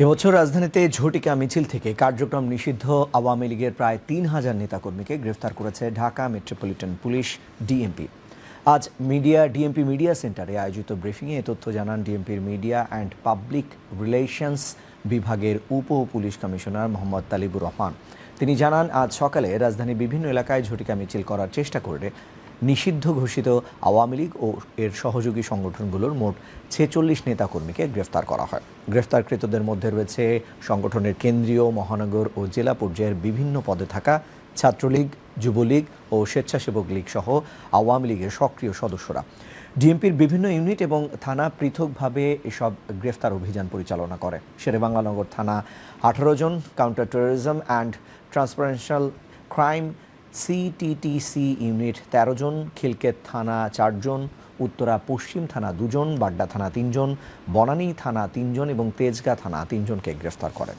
এবছর রাজধানীতে ঝটিকা মিছিল থেকে কার্যক্রম নিষিদ্ধ। আওয়ামী লীগের প্রায় তিন হাজার নেতাকর্মীকে গ্রেফতার করেছে ঢাকা মেট্রোপলিটন পুলিশ ডিএমপি। আজ মিডিয়া, ডিএমপি মিডিয়া সেন্টারে আয়োজিত ব্রিফিংয়ে এ তথ্য জানান ডিএমপির মিডিয়া অ্যান্ড পাবলিক রিলেশনস বিভাগের উপ পুলিশ কমিশনার মোহাম্মদ তালিবুর রহমান। তিনি জানান, আজ সকালে রাজধানীর বিভিন্ন এলাকায় ঝটিকা মিছিল করার চেষ্টা করে নিষিদ্ধ ঘোষিত আওয়ামী লীগ ও এর সহযোগী সংগঠনগুলোর মোট ছেচল্লিশ নেতাকর্মীকে গ্রেফতার করা হয়। গ্রেফতারকৃতদের মধ্যে রয়েছে সংগঠনের কেন্দ্রীয় মহানগর ও জেলা পর্যায়ের বিভিন্ন পদে থাকা ছাত্রলীগ, যুবলীগ ও স্বেচ্ছাসেবক লীগ সহ আওয়ামী লীগের সক্রিয় সদস্যরা। ডিএমপির বিভিন্ন ইউনিট এবং থানা পৃথকভাবে এসব গ্রেফতার অভিযান পরিচালনা করে। শেরেবাংলানগর থানা আঠারো জন counter terrorism and transnational crime CTTC unit তেরো জন, খিলকেত থানা চারজন উত্তরা পশ্চিম থানা দুজন, বাড্ডা থানা তিনজন বনানী থানা তিনজন এবং তেজগা থানা তিনজনকে গ্রেফতার করে।